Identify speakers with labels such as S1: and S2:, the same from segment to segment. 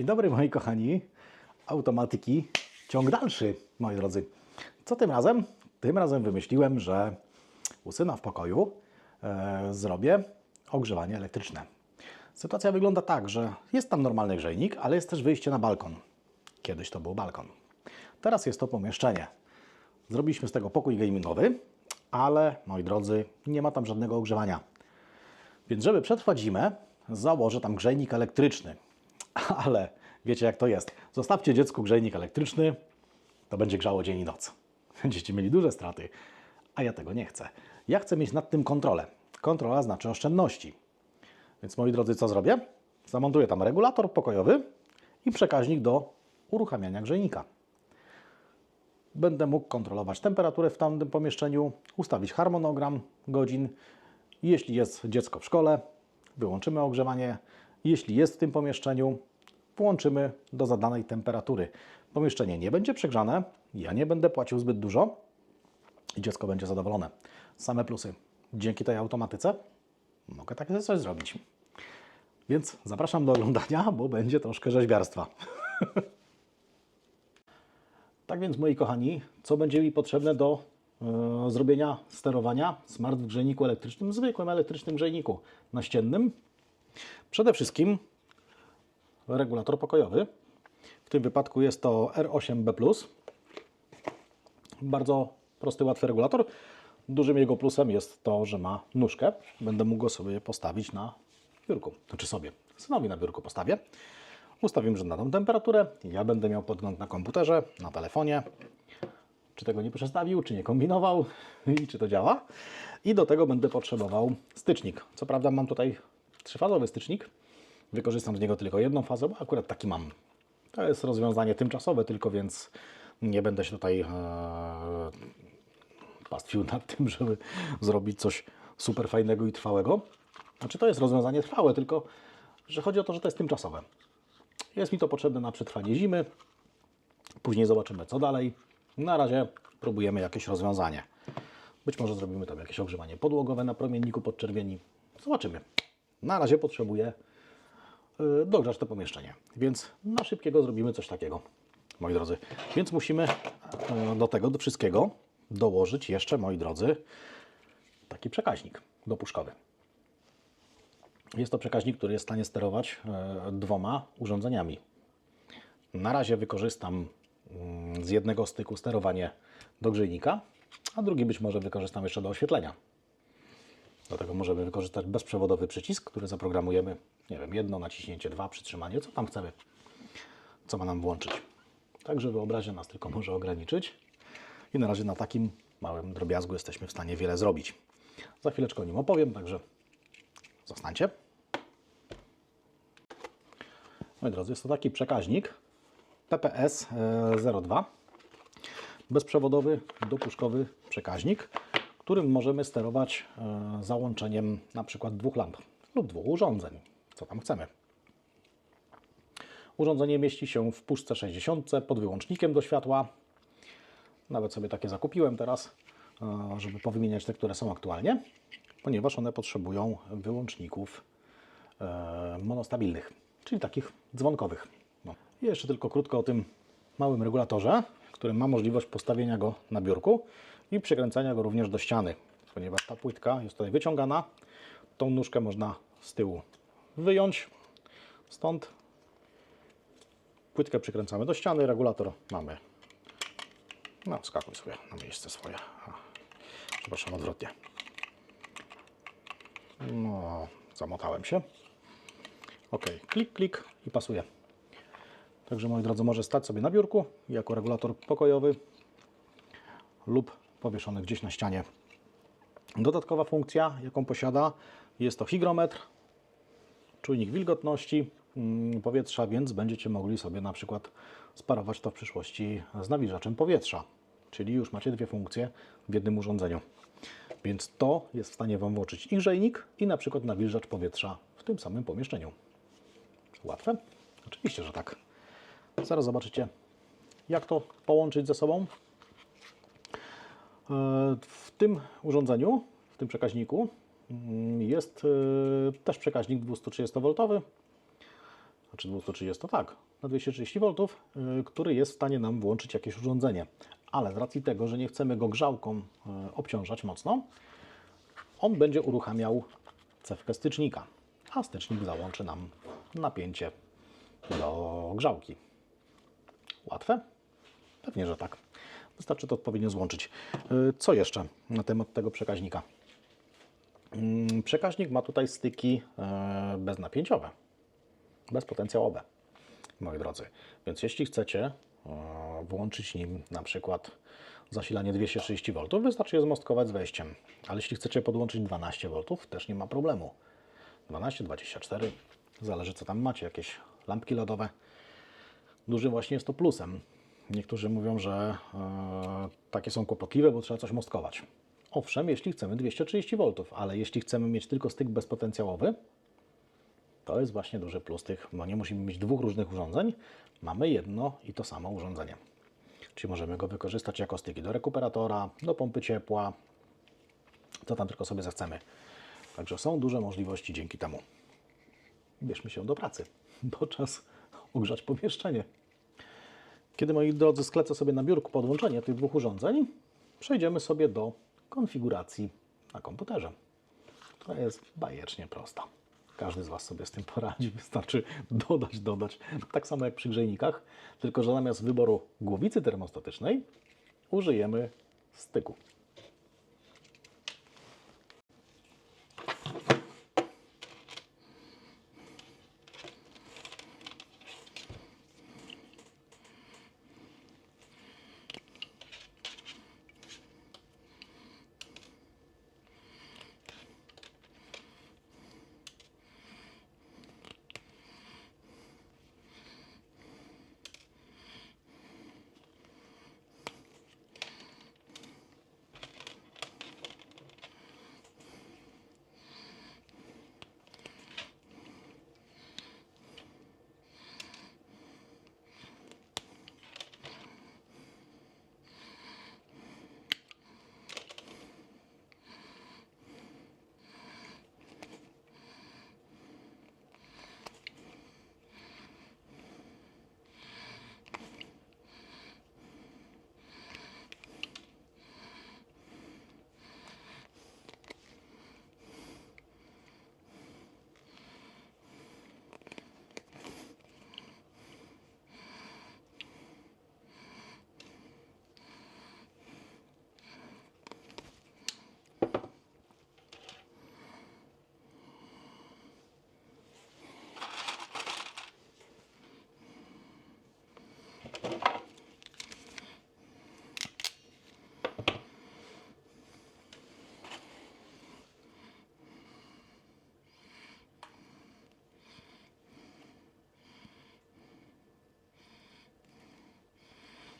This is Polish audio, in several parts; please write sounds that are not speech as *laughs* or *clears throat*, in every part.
S1: Dzień dobry moi kochani. Automatyki, ciąg dalszy, moi drodzy. Co tym razem? Tym razem wymyśliłem, że u syna w pokoju e, zrobię ogrzewanie elektryczne. Sytuacja wygląda tak, że jest tam normalny grzejnik, ale jest też wyjście na balkon. Kiedyś to był balkon. Teraz jest to pomieszczenie. Zrobiliśmy z tego pokój gamingowy, ale moi drodzy, nie ma tam żadnego ogrzewania. Więc żeby przetrwać zimę, założę tam grzejnik elektryczny. *laughs* Ale wiecie jak to jest. Zostawcie dziecku grzejnik elektryczny, to będzie grzało dzień i noc. *laughs* Będziecie mieli duże straty, a ja tego nie chcę. Ja chcę mieć nad tym kontrolę. Kontrola znaczy oszczędności. Więc moi drodzy, co zrobię? Zamontuję tam regulator pokojowy i przekaźnik do uruchamiania grzejnika. Będę mógł kontrolować temperaturę w tamtym pomieszczeniu, ustawić harmonogram godzin. Jeśli jest dziecko w szkole, wyłączymy ogrzewanie. Jeśli jest w tym pomieszczeniu, włączymy do zadanej temperatury. Pomieszczenie nie będzie przegrzane, ja nie będę płacił zbyt dużo i dziecko będzie zadowolone. Same plusy. Dzięki tej automatyce mogę takie coś zrobić. Więc zapraszam do oglądania, bo będzie troszkę rzeźbiarstwa. *laughs* Tak więc, moi kochani, co będzie mi potrzebne do e, zrobienia sterowania smart w grzejniku elektrycznym, zwykłym elektrycznym grzejniku naściennym? Przede wszystkim regulator pokojowy. W tym wypadku jest to R8B+. Bardzo prosty, łatwy regulator. Dużym jego plusem jest to, że ma nóżkę. Będę mógł go sobie postawić na biurku. Znaczy sobie, synowi na biurku postawię. Ustawimy żądaną temperaturę. Ja będę miał podgląd na komputerze, na telefonie. Czy tego nie przestawił, czy nie kombinował *laughs* i czy to działa. I do tego będę potrzebował stycznik. Co prawda mam tutaj trzyfazowy stycznik. Wykorzystam z niego tylko jedną fazę, bo akurat taki mam. To jest rozwiązanie tymczasowe tylko, więc nie będę się tutaj e, pastwił nad tym, żeby zrobić coś super fajnego i trwałego. Znaczy to jest rozwiązanie trwałe, tylko że chodzi o to, że to jest tymczasowe. Jest mi to potrzebne na przetrwanie zimy. Później zobaczymy, co dalej. Na razie próbujemy jakieś rozwiązanie. Być może zrobimy tam jakieś ogrzewanie podłogowe na promienniku podczerwieni. Zobaczymy. Na razie potrzebuję y, dogrzać to pomieszczenie. Więc na szybkiego zrobimy coś takiego, moi drodzy. Więc musimy y, do tego, do wszystkiego dołożyć jeszcze, moi drodzy, taki przekaźnik dopuszkowy. Jest to przekaźnik, który jest w stanie sterować e, dwoma urządzeniami. Na razie wykorzystam mm, z jednego styku sterowanie do grzejnika, a drugi być może wykorzystam jeszcze do oświetlenia. Do tego możemy wykorzystać bezprzewodowy przycisk, który zaprogramujemy, nie wiem, jedno naciśnięcie, dwa, przytrzymanie, co tam chcemy, co ma nam włączyć. Także wyobraźnia nas tylko może ograniczyć i na razie na takim małym drobiazgu jesteśmy w stanie wiele zrobić. Za chwileczkę o nim opowiem, także Zostańcie. Moi drodzy, jest to taki przekaźnik PPS 02. Bezprzewodowy, dopuszkowy przekaźnik, którym możemy sterować e, załączeniem na przykład dwóch lamp lub dwóch urządzeń, co tam chcemy. Urządzenie mieści się w puszce 60 pod wyłącznikiem do światła. Nawet sobie takie zakupiłem teraz, e, żeby powymieniać te, które są aktualnie ponieważ one potrzebują wyłączników e, monostabilnych, czyli takich dzwonkowych. No. Jeszcze tylko krótko o tym małym regulatorze, który ma możliwość postawienia go na biurku i przykręcania go również do ściany, ponieważ ta płytka jest tutaj wyciągana. Tą nóżkę można z tyłu wyjąć, stąd płytkę przykręcamy do ściany, regulator mamy. No, skakuj sobie na miejsce swoje. Przepraszam, odwrotnie. No, zamotałem się. Ok, klik, klik i pasuje. Także moi drodzy, może stać sobie na biurku jako regulator pokojowy lub powieszony gdzieś na ścianie. Dodatkowa funkcja, jaką posiada, jest to hygrometr, czujnik wilgotności mm, powietrza, więc będziecie mogli sobie na przykład sparować to w przyszłości z nawilżaczem powietrza. Czyli już macie dwie funkcje w jednym urządzeniu. Więc to jest w stanie Wam włączyć i grzejnik, i na przykład nawilżacz powietrza w tym samym pomieszczeniu. Łatwe? Oczywiście, że tak. Zaraz zobaczycie, jak to połączyć ze sobą. E, w tym urządzeniu, w tym przekaźniku mm, jest e, też przekaźnik 230V, znaczy 230, tak, na 230 V, y, który jest w stanie nam włączyć jakieś urządzenie. Ale z racji tego, że nie chcemy go grzałką obciążać mocno, on będzie uruchamiał cewkę stycznika, a stycznik załączy nam napięcie do grzałki. Łatwe? Pewnie, że tak. Wystarczy to odpowiednio złączyć. Y, Co jeszcze na temat tego przekaźnika? Mm, Przekaźnik ma tutaj styki e, beznapięciowe, bezpotencjałowe, moi drodzy. Więc jeśli chcecie e, włączyć nim na przykład zasilanie 230 V, wystarczy je zmostkować z wejściem. Ale jeśli chcecie podłączyć 12 V, też nie ma problemu. 12, 24, zależy co tam macie, jakieś lampki LEDowe. Dużym właśnie jest to plusem. Niektórzy mówią, że e, takie są kłopotliwe, bo trzeba coś mostkować. Owszem, jeśli chcemy 230 V, ale jeśli chcemy mieć tylko styk bezpotencjałowy, to jest właśnie duży plus tych, bo nie musimy mieć dwóch różnych urządzeń, mamy jedno i to samo urządzenie. Czyli możemy go wykorzystać jako styki do rekuperatora, do pompy ciepła, co tam tylko sobie zechcemy. Także są duże możliwości dzięki temu. Bierzmy się do pracy, *laughs* bo czas ogrzać pomieszczenie. Kiedy, moi drodzy, sklecę sobie na biurku podłączenie tych dwóch urządzeń, przejdziemy sobie do konfiguracji na komputerze, która jest bajecznie prosta. Każdy z Was sobie z tym poradzi, wystarczy dodać, dodać. Tak samo jak przy grzejnikach, tylko że zamiast wyboru głowicy termostatycznej użyjemy styku.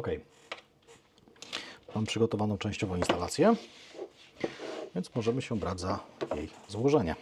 S1: OK. Mam przygotowaną częściową instalację, więc możemy się brać za jej złożenie.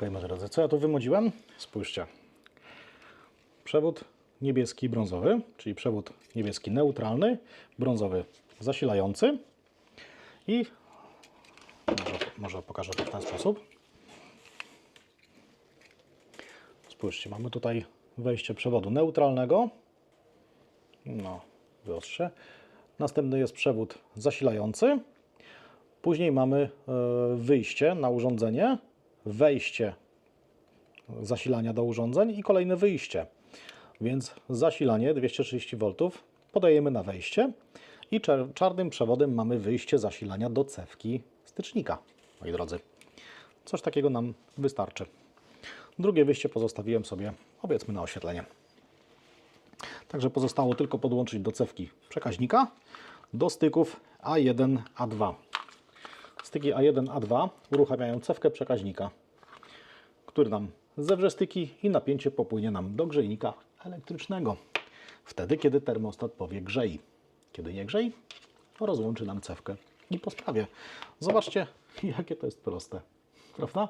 S1: Moi drodzy, co ja tu wymodziłem? Spójrzcie. Przewód niebieski brązowy, czyli przewód niebieski neutralny, brązowy zasilający i może, może pokażę to w ten sposób. Spójrzcie, mamy tutaj wejście przewodu neutralnego. No, wyostrzę. Następny jest przewód zasilający. Później mamy e, wyjście na urządzenie, wejście zasilania do urządzeń i kolejne wyjście. Więc zasilanie 230 V podajemy na wejście i czarnym przewodem mamy wyjście zasilania do cewki stycznika, moi drodzy. Coś takiego nam wystarczy. Drugie wyjście pozostawiłem sobie, powiedzmy, na oświetlenie. Także pozostało tylko podłączyć do cewki przekaźnika do styków A1, A2. Styki A1, A2 uruchamiają cewkę przekaźnika, który nam zewrze styki i napięcie popłynie nam do grzejnika elektrycznego. Wtedy, kiedy termostat powie grzej. Kiedy nie grzej, to rozłączy nam cewkę i po sprawie. Zobaczcie, jakie to jest proste. Prawda?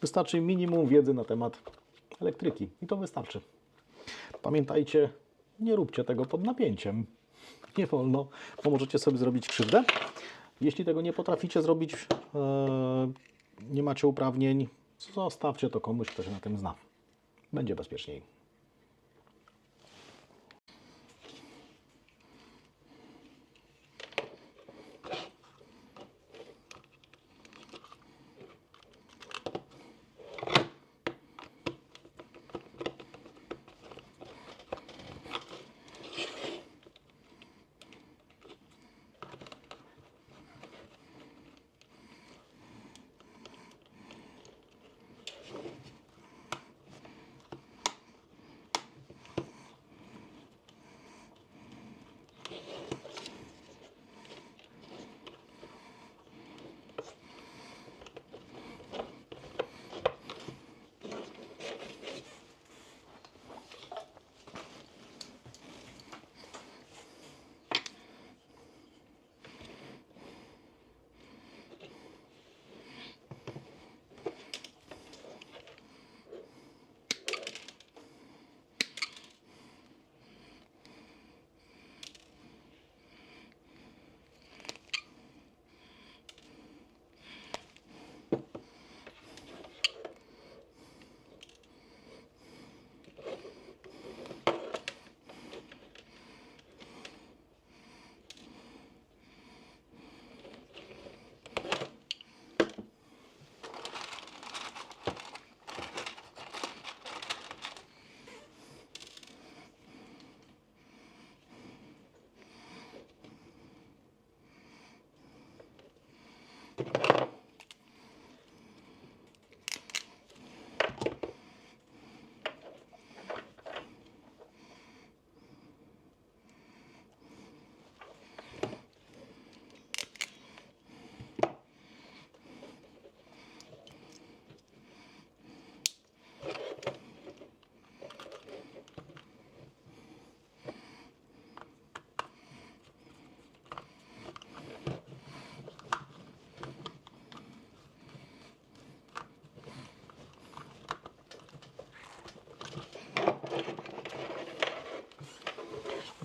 S1: Wystarczy minimum wiedzy na temat elektryki i to wystarczy. Pamiętajcie, nie róbcie tego pod napięciem. Nie wolno, bo możecie sobie zrobić krzywdę. Jeśli tego nie potraficie zrobić, e, nie macie uprawnień, zostawcie to komuś, kto się na tym zna. Będzie bezpieczniej.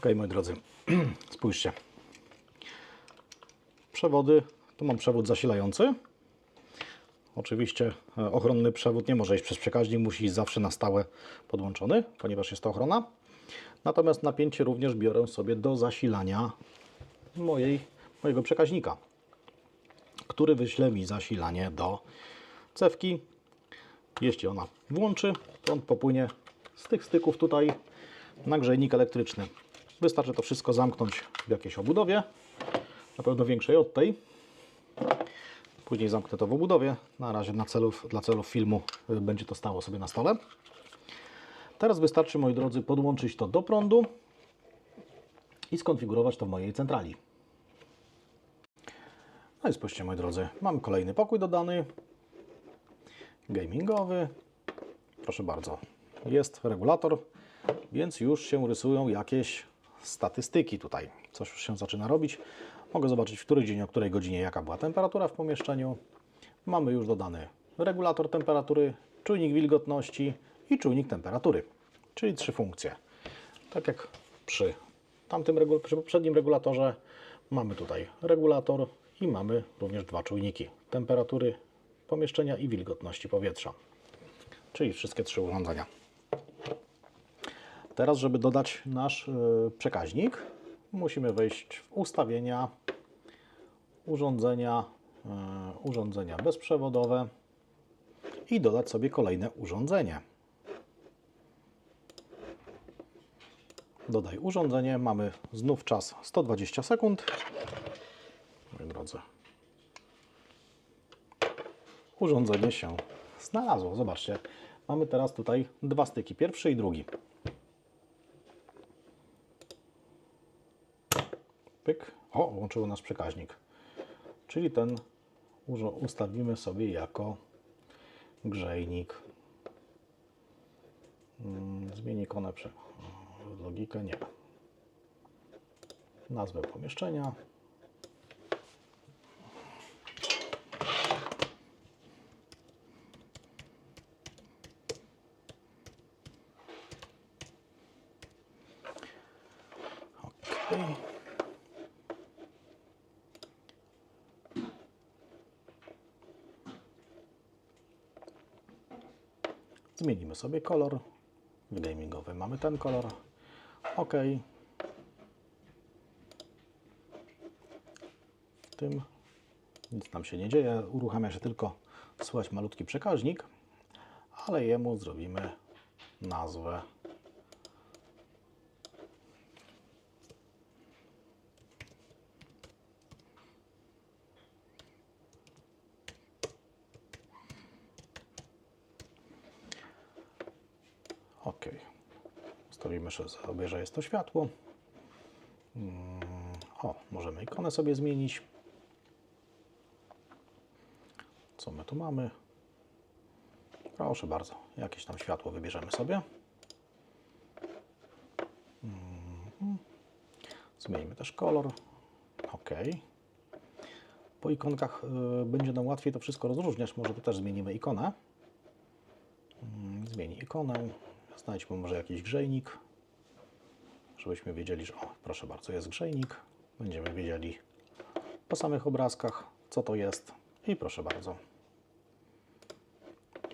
S1: Ok, moi drodzy, *clears throat* spójrzcie. Przewody, tu mam przewód zasilający. Oczywiście e, ochronny przewód nie może iść przez przekaźnik, musi iść zawsze na stałe podłączony, ponieważ jest to ochrona. Natomiast napięcie również biorę sobie do zasilania mojej, mojego przekaźnika, który wyśle mi zasilanie do cewki. Jeśli ona włączy, to on popłynie z tych styków tutaj na grzejnik elektryczny. Wystarczy to wszystko zamknąć w jakiejś obudowie, na pewno większej od tej. Później zamknę to w obudowie. Na razie na celów, dla celów filmu y, będzie to stało sobie na stole. Teraz wystarczy, moi drodzy, podłączyć to do prądu i skonfigurować to w mojej centrali. No i spójrzcie, moi drodzy, mam kolejny pokój dodany, gamingowy. Proszę bardzo, jest regulator, więc już się rysują jakieś statystyki tutaj. Coś już się zaczyna robić. Mogę zobaczyć, w który dzień, o której godzinie, jaka była temperatura w pomieszczeniu. Mamy już dodany regulator temperatury czujnik wilgotności i czujnik temperatury, czyli trzy funkcje. Tak jak przy tamtym przy poprzednim regulatorze mamy tutaj regulator i mamy również dwa czujniki temperatury pomieszczenia i wilgotności powietrza, czyli wszystkie trzy urządzenia. Teraz, żeby dodać nasz y, przekaźnik, musimy wejść w ustawienia, urządzenia, y, urządzenia bezprzewodowe i dodać sobie kolejne urządzenie. Dodaj urządzenie. Mamy znów czas 120 sekund. Moi drodzy. Urządzenie się znalazło. Zobaczcie. Mamy teraz tutaj dwa styki. Pierwszy i drugi. Pyk. O, łączyło nasz przekaźnik. Czyli ten ustawimy sobie jako grzejnik. Mm, Zmieni prze... logikę, nie. Nazwę pomieszczenia. Okej. Zmienimy sobie kolor. Gamingowy mamy ten kolor. OK. Tym nic nam się nie dzieje. Uruchamia się tylko słychać malutki przekaźnik, ale jemu zrobimy nazwę. OK. Sobie, że jest to światło. Mm, O, możemy ikonę sobie zmienić. Co my tu mamy? Proszę bardzo, jakieś tam światło wybierzemy sobie. Mhm. Zmienimy też kolor. OK. Po ikonkach y, będzie nam łatwiej to wszystko rozróżniać. Może tu też zmienimy ikonę. Mm, Zmieni ikonę. Znajdźmy może jakiś grzejnik, żebyśmy wiedzieli, że o, proszę bardzo, jest grzejnik. Będziemy wiedzieli po samych obrazkach, co to jest. I proszę bardzo.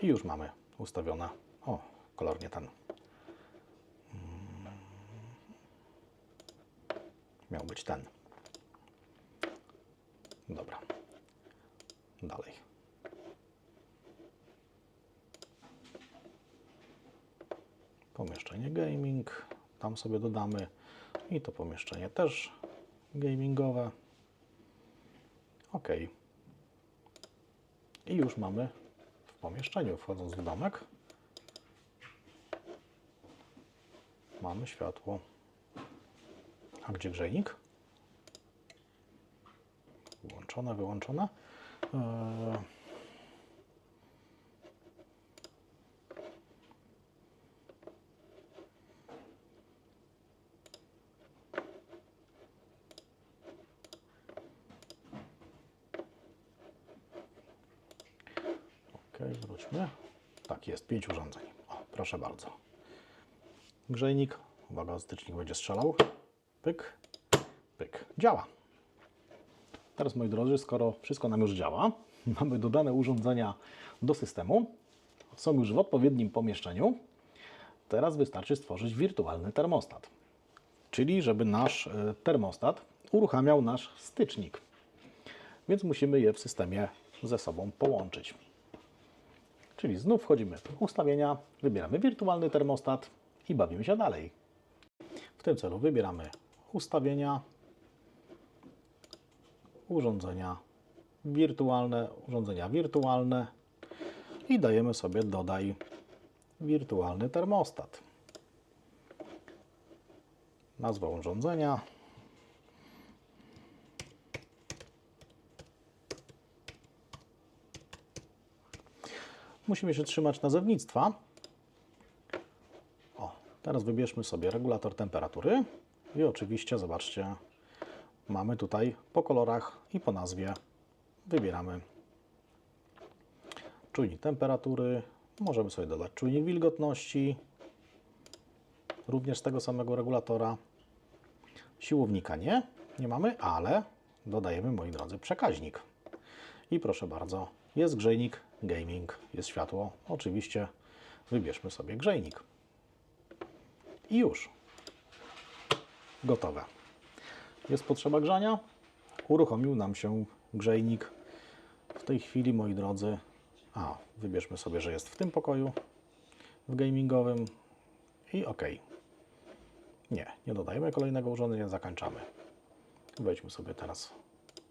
S1: I już mamy ustawione. O, kolor nie ten. Mm. Miał być ten. Dobra. Dalej. Pomieszczenie gaming. Tam sobie dodamy. I to pomieszczenie też gamingowe. OK. I już mamy w pomieszczeniu, wchodząc w domek, mamy światło. A gdzie grzejnik? Włączone, wyłączone. Eee, Ok, wróćmy. Tak, jest pięć urządzeń. O, proszę bardzo. Grzejnik. Uwaga, stycznik będzie strzelał. Pyk, pyk. Działa. Teraz, moi drodzy, skoro wszystko nam już działa, *laughs* mamy dodane urządzenia do systemu, są już w odpowiednim pomieszczeniu, teraz wystarczy stworzyć wirtualny termostat. Czyli, żeby nasz e, termostat uruchamiał nasz stycznik. Więc musimy je w systemie ze sobą połączyć. Czyli znów wchodzimy w ustawienia, wybieramy wirtualny termostat i bawimy się dalej. W tym celu wybieramy ustawienia, urządzenia wirtualne, urządzenia wirtualne i dajemy sobie dodaj wirtualny termostat. Nazwa urządzenia. Musimy się trzymać nazewnictwa. O, teraz wybierzmy sobie regulator temperatury i oczywiście, zobaczcie, mamy tutaj po kolorach i po nazwie wybieramy czujnik temperatury, Możemy sobie dodać czujnik wilgotności, również z tego samego regulatora. Siłownika nie, nie mamy, ale dodajemy, moi drodzy, przekaźnik. I proszę bardzo, jest grzejnik, gaming, jest światło. Oczywiście wybierzmy sobie grzejnik. I już. Gotowe. Jest potrzeba grzania. Uruchomił nam się grzejnik. W tej chwili, moi drodzy, a wybierzmy sobie, że jest w tym pokoju, w gamingowym i OK. Nie, nie dodajemy kolejnego urządzenia, zakończamy. Wejdźmy sobie teraz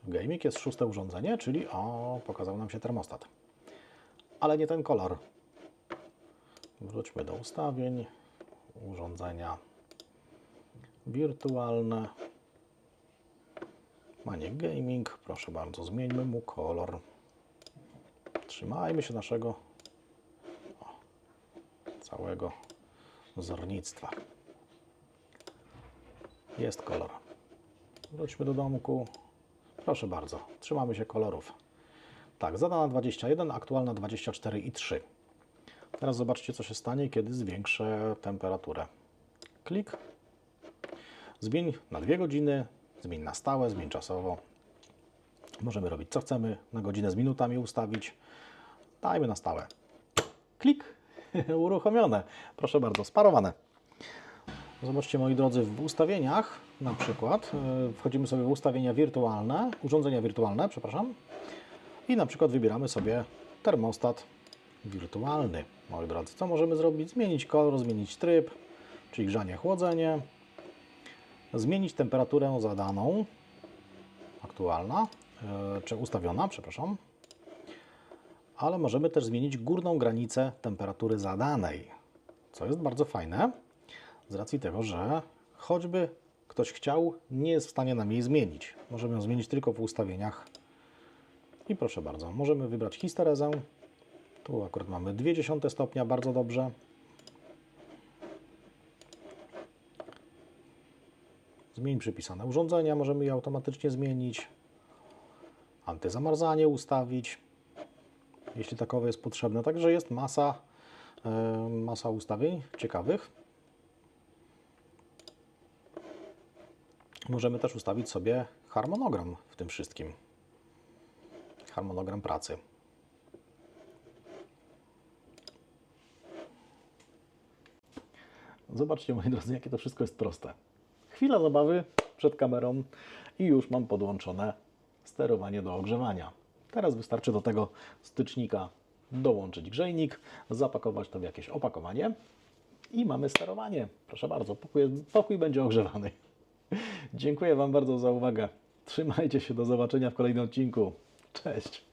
S1: w gaming. Jest szóste urządzenie, czyli o, pokazał nam się termostat. Ale nie ten kolor. Wróćmy do ustawień, urządzenia wirtualne. Maniek Gaming, proszę bardzo, zmieńmy mu kolor. Trzymajmy się naszego o, całego wzornictwa. Jest kolor. Wróćmy do domku. Proszę bardzo, trzymamy się kolorów. Tak, zadana 21, aktualna 24,3. Teraz zobaczcie, co się stanie, kiedy zwiększę temperaturę. Klik. Zmień na 2 godziny, zmień na stałe, zmień czasowo. Możemy robić co chcemy, na godzinę z minutami ustawić. Dajmy na stałe. Klik. *laughs* Uruchomione. Proszę bardzo, sparowane. Zobaczcie, moi drodzy, w ustawieniach na przykład yy, wchodzimy sobie w ustawienia wirtualne, urządzenia wirtualne, przepraszam, i na przykład wybieramy sobie termostat wirtualny. Moi drodzy, co możemy zrobić? Zmienić kolor, zmienić tryb, czyli grzanie, chłodzenie, zmienić temperaturę zadaną, aktualna, yy, czy ustawiona, przepraszam, ale możemy też zmienić górną granicę temperatury zadanej, co jest bardzo fajne, z racji tego, że choćby ktoś chciał, nie jest w stanie nam jej zmienić. Możemy ją zmienić tylko w ustawieniach. I proszę bardzo, możemy wybrać histerezę. Tu akurat mamy 0,2 stopnia, bardzo dobrze. Zmień przypisane urządzenia, możemy je automatycznie zmienić. Antyzamarzanie ustawić, jeśli takowe jest potrzebne. Także jest masa, e, masa ustawień ciekawych. Możemy też ustawić sobie harmonogram w tym wszystkim. Harmonogram pracy. Zobaczcie, moi drodzy, jakie to wszystko jest proste. Chwila zabawy przed kamerą i już mam podłączone sterowanie do ogrzewania. Teraz wystarczy do tego stycznika dołączyć grzejnik, zapakować to w jakieś opakowanie i mamy sterowanie. Proszę bardzo, pokój, pokój będzie ogrzewany. Dziękuję Wam bardzo za uwagę. Trzymajcie się, do zobaczenia w kolejnym odcinku. Cześć!